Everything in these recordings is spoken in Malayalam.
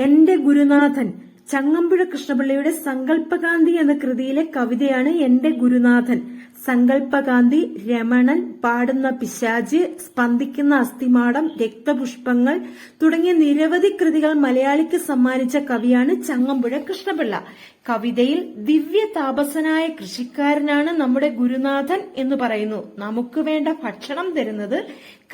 എന്റെ ഗുരുനാഥൻ ചങ്ങമ്പുഴ കൃഷ്ണപിള്ളയുടെ സങ്കല്പകാന്തി എന്ന കൃതിയിലെ കവിതയാണ് എന്റെ ഗുരുനാഥൻ. സങ്കല്പകാന്തി രമണൻ പാടുന്ന പിശാജ് സ്പന്ദിക്കുന്ന അസ്ഥിമാടം രക്തപുഷ്പങ്ങൾ തുടങ്ങിയ നിരവധി കൃതികൾ മലയാളിക്ക് സമ്മാനിച്ച കവിയാണ് ചങ്ങമ്പുഴ കൃഷ്ണപിള്ള. കവിതയിൽ ദിവ്യ താപസനായ കൃഷിക്കാരനാണ് നമ്മുടെ ഗുരുനാഥൻ എന്ന് പറയുന്നു. നമുക്ക് വേണ്ട ഭക്ഷണം തരുന്നത്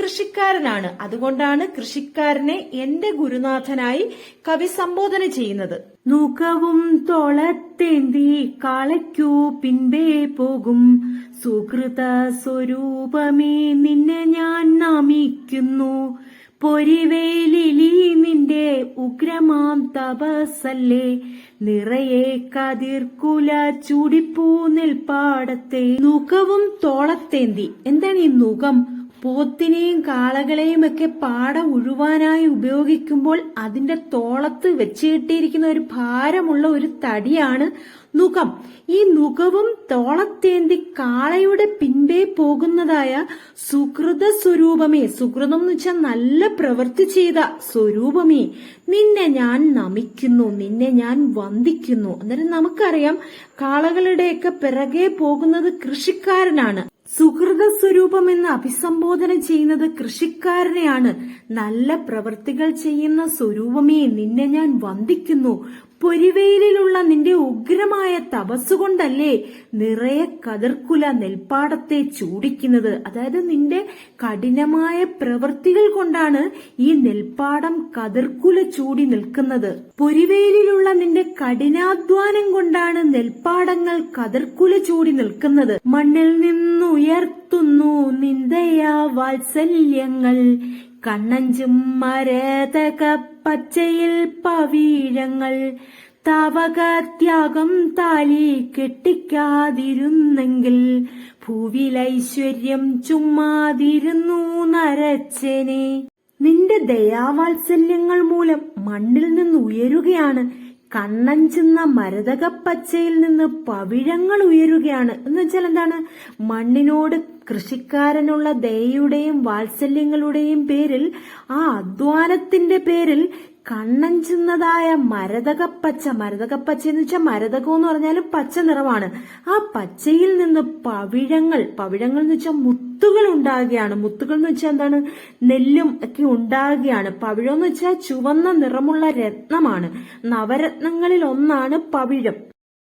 കൃഷിക്കാരനാണ്. അതുകൊണ്ടാണ് കൃഷിക്കാരനെ എന്റെ ഗുരുനാഥനായി കവി സംബോധന ചെയ്യുന്നത്. നൂക്കവും തോളത്തേന്തി കാളയ്ക്കു പിൻപേ പോകും. സുഹൃത സ്വരൂപമേ നിന്നെ ഞാൻ നമിക്കുന്നു. പൊരിവേലിലി നിന്റെ ഉഗ്രമാം തപസല്ലേ നിറയെ കതിർക്കുല ചൂടിപ്പൂ നെൽപ്പാടത്തെ. നുഖവും തോളത്തേന്തി. എന്താണ് ഈ നുകം പോത്തിനെയും കാളകളെയും ഒക്കെ പാട ഉഴുവാനായി ഉപയോഗിക്കുമ്പോൾ അതിന്റെ തോളത്ത് വെച്ച് കെട്ടിയിരിക്കുന്ന ഒരു ഭാരമുള്ള ഒരു തടിയാണ് നുകം ഈ നുകവും തോളത്തേന്തി കാളയുടെ പിൻപേ പോകുന്നതായ സുകൃത സ്വരൂപമേ സുഹൃതം എന്ന് വെച്ചാൽ നല്ല പ്രവൃത്തി ചെയ്ത സ്വരൂപമേ. നിന്നെ ഞാൻ നമിക്കുന്നു നിന്നെ ഞാൻ വന്ദിക്കുന്നു. അന്നേരം നമുക്കറിയാം കാളകളുടെയൊക്കെ പിറകെ പോകുന്നത് കൃഷിക്കാരനാണ്. സുഹൃത സ്വരൂപം എന്ന് അഭിസംബോധന ചെയ്യുന്നത് കൃഷിക്കാരനെയാണ്. നല്ല പ്രവൃത്തികൾ ചെയ്യുന്ന സ്വരൂപമേ നിന്നെ ഞാൻ വന്ദിക്കുന്നു. പൊരിവെയിലുള്ള നിന്റെ ഉഗ്രമായ തപസ്സുകൊണ്ടല്ലേ നിറയെ കതിർക്കുല നെൽപ്പാടത്തെ ചൂടിക്കുന്നത്? അതായത് നിന്റെ കഠിനമായ പ്രവൃത്തികൾ കൊണ്ടാണ് ഈ നെൽപ്പാടം കതിർക്കുല ചൂടി നിൽക്കുന്നത്. പൊരിവെയിലുള്ള നിന്റെ കഠിനാധ്വാനം കൊണ്ടാണ് നെൽപ്പാടങ്ങൾ കതിർക്കുല ചൂടി നിൽക്കുന്നത്. മണ്ണിൽ നിന്നുയർത്തുന്നു നിന്ദയാ വാത്സല്യങ്ങൾ. കണ്ണഞ്ചും മരതക പച്ചയിൽ പവീഴങ്ങൾ. താവകത്യാഗം താലി കെട്ടിക്കാതിരുന്നെങ്കിൽ ഭൂവിലൈശ്വര്യം ചുമ്മാതിരുന്നു നരച്ചനെ. നിന്റെ ദയാവാത്സല്യങ്ങൾ മൂലം മണ്ണിൽ നിന്ന് ഉയരുകയാണ് കണ്ണഞ്ചുന്ന മരതകപ്പച്ചയിൽ നിന്ന് പവിഴങ്ങൾ ഉയരുകയാണ്. എന്ന് വെച്ചാൽ എന്താണ്? മണ്ണിനോട് കൃഷിക്കാരനുള്ള ദയയുടെയും വാത്സല്യങ്ങളുടെയും പേരിൽ ആ അധ്വാനത്തിന്റെ പേരിൽ കണ്ണഞ്ചുന്നതായ മരതകപ്പച്ച മരതകപ്പച്ച എന്ന് വെച്ചാൽ മരതകം എന്ന് പറഞ്ഞാൽ പച്ച നിറമാണ്. ആ പച്ചയിൽ നിന്ന് പവിഴങ്ങൾ പവിഴങ്ങൾ എന്ന് വെച്ചാൽ മുത്തുകൾ ഉണ്ടാകുകയാണ്. മുത്തുകൾ എന്ന് വെച്ചാൽ എന്താണ്? നെല്ലും ഒക്കെ ഉണ്ടാകുകയാണ്. പവിഴം എന്ന് വെച്ചാൽ ചുവന്ന നിറമുള്ള രത്നമാണ്. നവരത്നങ്ങളിൽ ഒന്നാണ് പവിഴം.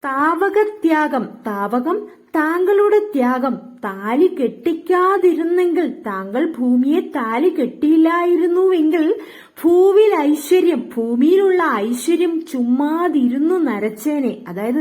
താവകത്യാഗം. താവകം താങ്കളുടെ ത്യാഗം താലി കെട്ടിക്കാതിരുന്നെങ്കിൽ താങ്കൾ ഭൂമിയെ താലി കെട്ടിയില്ലായിരുന്നുവെങ്കിൽ ഭൂവിൽ ഐശ്വര്യം ഭൂമിയിലുള്ള ഐശ്വര്യം ചുമ്മാതിരുന്നു നരച്ചേനെ. അതായത്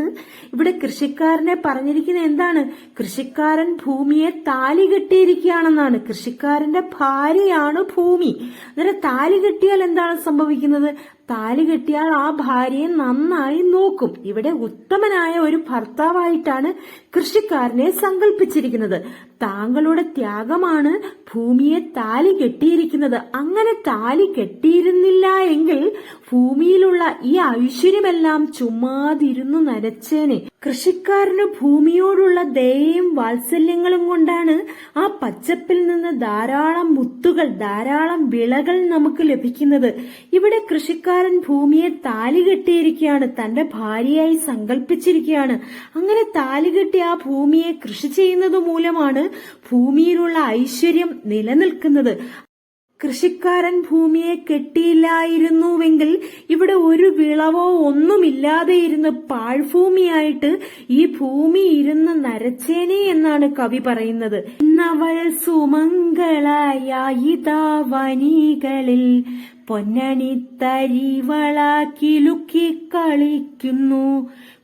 ഇവിടെ കൃഷിക്കാരനെ പറഞ്ഞിരിക്കുന്ന എന്താണ്? കൃഷിക്കാരൻ ഭൂമിയെ താലി കെട്ടിയിരിക്കുകയാണെന്നാണ്. കൃഷിക്കാരന്റെ ഭാര്യയാണ് ഭൂമി. അന്നേരം താലി കെട്ടിയാൽ എന്താണ് സംഭവിക്കുന്നത്? താലി കെട്ടിയാൽ ആ ഭാര്യയെ നന്നായി നോക്കും. ഇവിടെ ഉത്തമനായ ഒരു ഭർത്താവായിട്ടാണ് കൃഷിക്കാരനെ സങ്കല്പിച്ചിരിക്കുന്നത് താങ്കളുടെ ത്യാഗമാണ് ഭൂമിയെ താലി കെട്ടിയിരിക്കുന്നത്. അങ്ങനെ താലി കെട്ടിയിരുന്നില്ല എങ്കിൽ ഭൂമിയിലുള്ള ഈ ഐശ്വര്യമെല്ലാം ചുമ്മാതിരുന്നു നരച്ചേനെ. കൃഷിക്കാരന് ഭൂമിയോടുള്ള ദയയും വാത്സല്യങ്ങളും കൊണ്ടാണ് ആ പച്ചപ്പിൽ നിന്ന് ധാരാളം മുത്തുകൾ ധാരാളം വിളകൾ നമുക്ക് ലഭിക്കുന്നത്. ഇവിടെ കൃഷിക്കാരൻ ഭൂമിയെ താലി കെട്ടിയിരിക്കുകയാണ് തന്റെ ഭാര്യയായി സങ്കല്പിച്ചിരിക്കുകയാണ് അങ്ങനെ താലി കെട്ടി ആ ഭൂമിയെ കൃഷി ചെയ്യുന്നത് മൂലമാണ് ഭൂമിയിലുള്ള ഐശ്വര്യം നിലനിൽക്കുന്നത്. കൃഷിക്കാരൻ ഭൂമിയെ കെട്ടിയില്ലായിരുന്നുവെങ്കിൽ ഇവിടെ ഒരു വിളവോ ഒന്നുമില്ലാതെ ഇരുന്ന് പാഴ്ഭൂമിയായിട്ട് ഈ ഭൂമി ഇരുന്ന് നരച്ചേനെ എന്നാണ് കവി പറയുന്നത്. ഇന്നവൾ സുമംഗളായിതാ വനികളിൽ പൊന്നണി തരിവളാക്കി ലുക്കി കളിക്കുന്നു.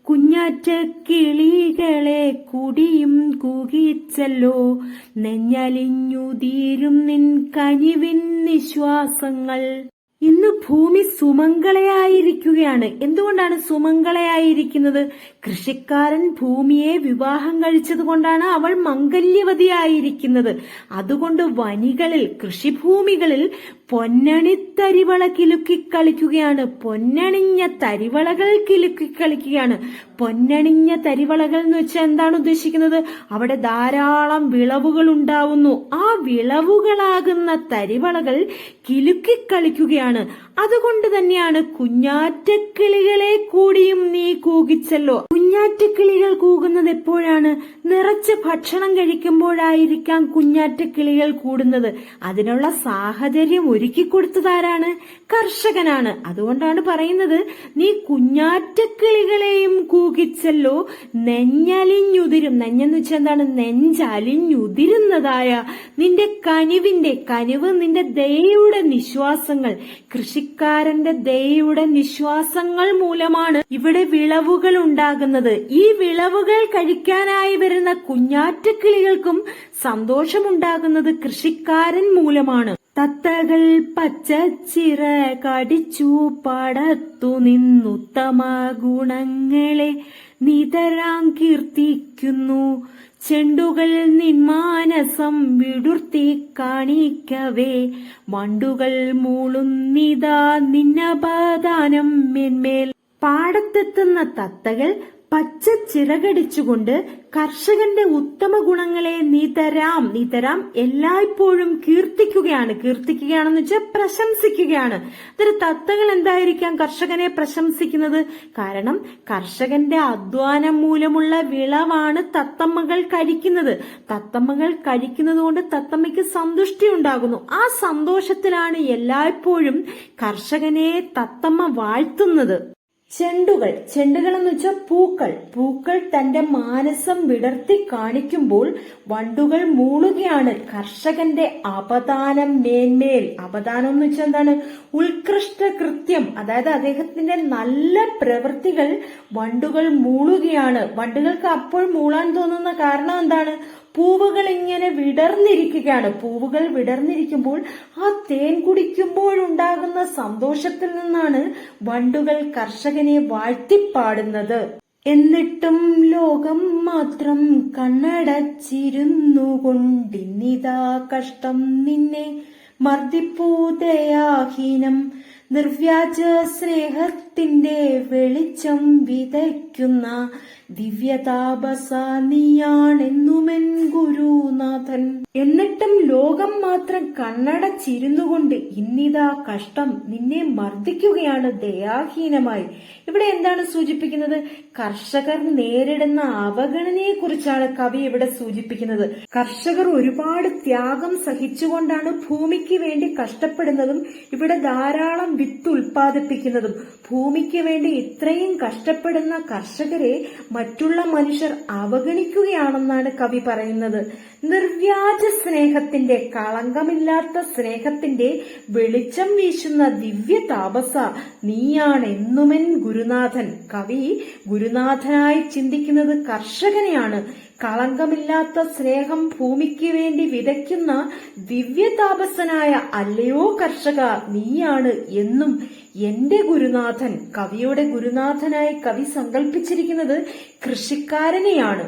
കുഞ്ഞാറ്റ കിളികളെ കുടിയും കുകിച്ചല്ലോ. നെഞ്ഞലിഞ്ഞു തീരും നിൻ കനിവിൻ നിശ്വാസങ്ങൾ. ഇന്ന് ഭൂമി സുമംഗളയായിരിക്കുകയാണ്. എന്തുകൊണ്ടാണ് സുമംഗളയായിരിക്കുന്നത്? കൃഷിക്കാരൻ ഭൂമിയെ വിവാഹം കഴിച്ചതുകൊണ്ടാണ് അവൾ മംഗല്യവതിയായിരിക്കുന്നത്. അതുകൊണ്ട് വനികളിൽ കൃഷിഭൂമികളിൽ പൊന്നണി തരിവള കിലുക്കി കളിക്കുകയാണ്. പൊന്നണിഞ്ഞ തരിവളകൾ കിലുക്കി കളിക്കുകയാണ്. പൊന്നണിഞ്ഞ തരിവളകൾ എന്ന് വെച്ചാൽ എന്താണ് ഉദ്ദേശിക്കുന്നത്? അവിടെ ധാരാളം വിളവുകൾ ഉണ്ടാവുന്നു. ആ വിളവുകളാകുന്ന തരിവളകൾ കിലുക്കി കളിക്കുകയാണ്. അതുകൊണ്ട് തന്നെയാണ് കുഞ്ഞാറ്റക്കിളികളെ കൂടിയും നീ കൂകിച്ചല്ലോ. കുഞ്ഞാറ്റക്കിളികൾ കൂകുന്നത് എപ്പോഴാണ്? നിറച്ച് ഭക്ഷണം കഴിക്കുമ്പോഴായിരിക്കാം കുഞ്ഞാറ്റക്കിളികൾ കൂടുന്നത്. അതിനുള്ള സാഹചര്യം ഒരുക്കി കൊടുത്തതാരാണ്? കർഷകനാണ്. അതുകൊണ്ടാണ് പറയുന്നത് നീ കുഞ്ഞാറ്റക്കിളികളെയും കൂകിച്ചല്ലോ നെഞ്ഞലിഞ്ഞുതിരും. നെഞ്ഞെന്ന് വെച്ചാൽ എന്താണ്? നെഞ്ചലിഞ്ഞുതിരുന്നതായ നിന്റെ കനിവിന്റെ കനിവ് നിന്റെ ദയയുടെ നിശ്വാസങ്ങൾ. കൃഷിക്കാരന്റെ ദയയുടെ നിശ്വാസങ്ങൾ മൂലമാണ് ഇവിടെ വിളവുകൾ ഉണ്ടാകുന്നത്. ഈ വിളവുകൾ കഴിക്കാനായി വരുന്ന കുഞ്ഞാറ്റക്കിളികൾക്കും സന്തോഷമുണ്ടാകുന്നത് കൃഷിക്കാരൻ മൂലമാണ്. തത്തകൾ പച്ചച്ചിറ കടിച്ചു പടത്തു നിന്നുത്തമ ഗുണങ്ങളെ നിതരാം കീർത്തിക്കുന്നു. ചെണ്ടുകൾ നിന്മാനസം വിടുർത്തി കാണിക്കവേ. വണ്ടുകൾ മൂളുന്നിതാ നിന്നപദാനം മേന്മേൽ. പാടത്തെത്തുന്ന തത്തകൾ പച്ച ചിറകടിച്ചുകൊണ്ട് കർഷകന്റെ ഉത്തമ ഗുണങ്ങളെ നീ തരാം നീ തരാം എല്ലായ്പ്പോഴും കീർത്തിക്കുകയാണ്. കീർത്തിക്കുകയാണെന്ന് വെച്ചാൽ പ്രശംസിക്കുകയാണ്. അതൊരു തത്തകൾ എന്തായിരിക്കാം കർഷകനെ പ്രശംസിക്കുന്നത്? കാരണം കർഷകന്റെ അധ്വാനം മൂലമുള്ള വിളവാണ് തത്തമ്മകൾ കഴിക്കുന്നത്. തത്തമ്മകൾ കഴിക്കുന്നത് കൊണ്ട് തത്തമ്മയ്ക്ക് സന്തുഷ്ടി ഉണ്ടാകുന്നു. ആ സന്തോഷത്തിലാണ് എല്ലായ്പ്പോഴും കർഷകനെ തത്തമ്മ വാഴ്ത്തുന്നത്. ചെണ്ടുകൾ. ചെണ്ടുകൾ എന്ന് വെച്ചാൽ പൂക്കൾ. പൂക്കൾ തന്റെ മാനസം വിടർത്തി കാണിക്കുമ്പോൾ വണ്ടുകൾ മൂളുകയാണ്. കർഷകന്റെ അപദാനം മേന്മേൽ. അപദാനം എന്ന് വെച്ചാൽ എന്താണ്? ഉത്കൃഷ്ട കൃത്യം. അതായത് അദ്ദേഹത്തിന്റെ നല്ല പ്രവൃത്തികൾ വണ്ടുകൾ മൂളുകയാണ്. വണ്ടുകൾക്ക് അപ്പോൾ മൂളാൻ തോന്നുന്ന കാരണം എന്താണ്? പൂവുകൾ ഇങ്ങനെ വിടർന്നിരിക്കുകയാണ്. പൂവുകൾ വിടർന്നിരിക്കുമ്പോൾ ആ തേൻ കുടിക്കുമ്പോഴുണ്ടാകുന്ന സന്തോഷത്തിൽ നിന്നാണ് വണ്ടുകൾ കർഷകനെ വാഴ്ത്തിപ്പാടുന്നത്. എന്നിട്ടും ലോകം മാത്രം കണ്ണടച്ചിരുന്നു കൊണ്ടിന്നിതാ കഷ്ടം നിന്നെ മർദ്ദിപ്പൂതയാഹീനം. നിർവ്യാജ സ്നേഹത്തിന്റെ വെളിച്ചം വിതയ്ക്കുന്ന ദിവ്യതാപസ നീയാണെന്നുമെൻ ഗുരുനാഥൻ. എന്നിട്ടും ലോകം മാത്രം കണ്ണടച്ചിരുന്നുകൊണ്ട് ഇന്നിതാ കഷ്ടം നിന്നെ മർദ്ദിക്കുകയാണ് ദയാഹീനമായി. ഇവിടെ എന്താണ് സൂചിപ്പിക്കുന്നത്? കർഷകർ നേരിടുന്ന അവഗണനയെ കുറിച്ചാണ് കവി ഇവിടെ സൂചിപ്പിക്കുന്നത്. കർഷകർ ഒരുപാട് ത്യാഗം സഹിച്ചുകൊണ്ടാണ് ഭൂമിക്ക് വേണ്ടി കഷ്ടപ്പെടുന്നതും ഇവിടെ ധാരാളം വിത്ത് ഉൽപ്പാദിപ്പിക്കുന്നതും ഭൂമിക്ക് വേണ്ടി ഇത്രയും കഷ്ടപ്പെടുന്ന കർഷകരെ മറ്റുള്ള മനുഷ്യർ അവഗണിക്കുകയാണെന്നാണ് കവി പറയുന്നത്. നിർവ്യാജ സ്നേഹത്തിന്റെ കളങ്കമില്ലാത്ത സ്നേഹത്തിന്റെ വെളിച്ചം വീശുന്ന ദിവ്യ താപസ നീയാണ് എന്നുമെൻ ഗുരുനാഥൻ. കവി ഗുരുനാഥനായി ചിന്തിക്കുന്നത് കർഷകനെയാണ്. കളങ്കമില്ലാത്ത സ്നേഹം ഭൂമിക്ക് വേണ്ടി വിതയ്ക്കുന്ന ദിവ്യതാപസനായ അല്ലയോ കർഷക നീയാണ് എന്നും എന്റെ ഗുരുനാഥൻ കവിയുടെ ഗുരുനാഥനായി കവി സങ്കല്പിച്ചിരിക്കുന്നത് കൃഷിക്കാരനെയാണ്.